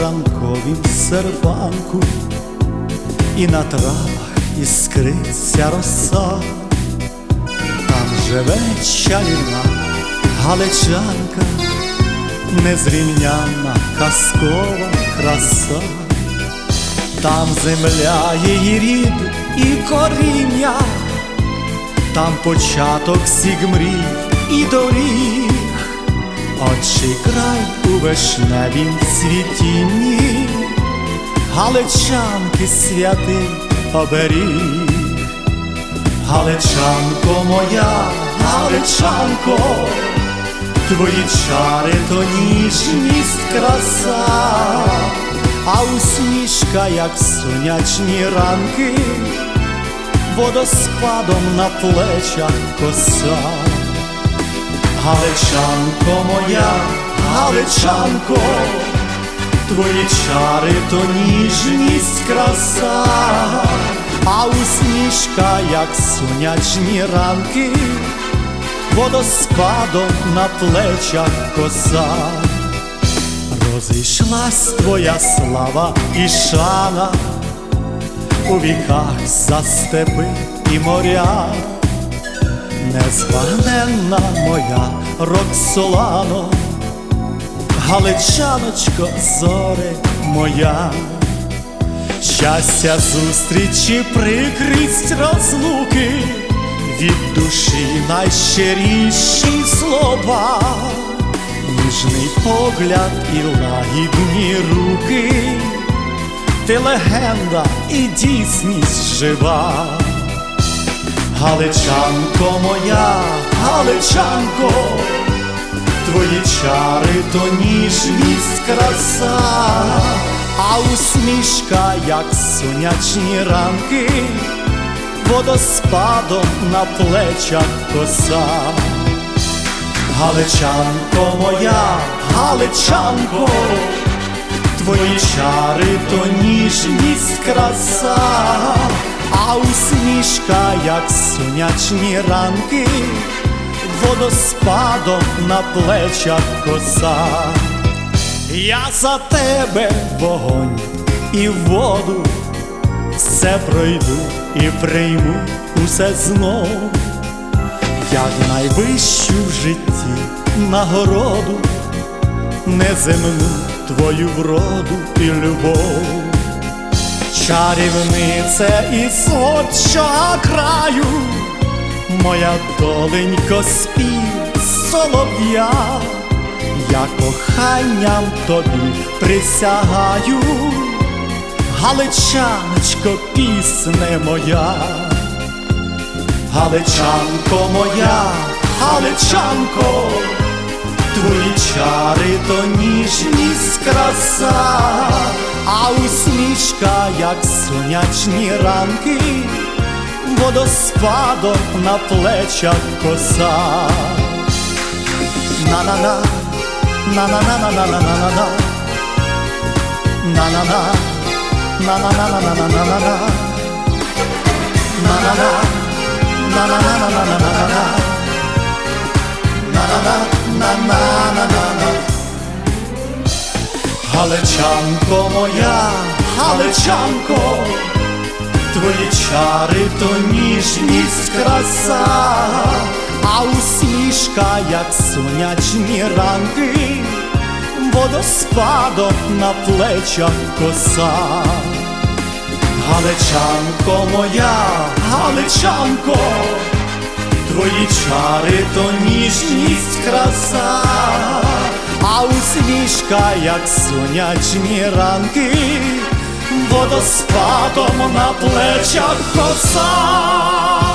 ранковім серпанку, і на травах іскриться роса, там живе чарівна галичанка, незрівняна казкова краса, там земля її рід і коріння, там початок всіх мрій і доріг. Отчий край у вишневім цвітінні, Галичанки святий оберіг. Галичанко моя, Галичанко, твої чари то ніжність краса, а усмішка, як сонячні ранки, водоспадом на плечах коса. Галичанко моя, Галичанко, твої чари то ніжність краса, а усмішка, як сонячні ранки, водоспадом на плечах коса. Розійшлась твоя слава і шана у віках за степи і моря. Незбагненна моя Роксолано, Галичаночко, зоре моя, щастя зустрічі, прикрість розлуки, від душі найщиріші слова, ніжний погляд і лагідні руки, ти легенда і дійсність жива. Галичанко моя, Галичанко, твої чари то ніжність краса, а усмішка, як сонячні ранки, водоспадом на плечах коса. Галичанко моя, Галичанко, твої чари то ніжність краса а усмішка, як сонячні ранки, водоспадом на плечах коса. Я за тебе вогонь і воду, все пройду і прийму усе знов, як найвищу в житті нагороду, неземну твою вроду і любов чарівнице і солодчого краю, моя доленько спів солов'я, я коханням тобі присягаю, Галичаночко, пісне моя, Галичанко моя, Галичанко, твої чари то ніжність краса як сонячні ранки, водоспадом на плечах коса. На-на-на, на-на-на-на-на-на-на-на, на-на-на, на-на-на-на-на-на-на-на, на-на-на, на-на-на-на-на-на-на-на, на-на-на-на-на-на-на. Галичанко моя, Галичанко, твої чари то ніжність краса, а усмішка, як сонячні ранки, водоспадом на плечах коса. Галичанко моя, Галичанко, твої чари то ніжність краса а усмішка, як сонячні ранки, водоспадом на плечах коса.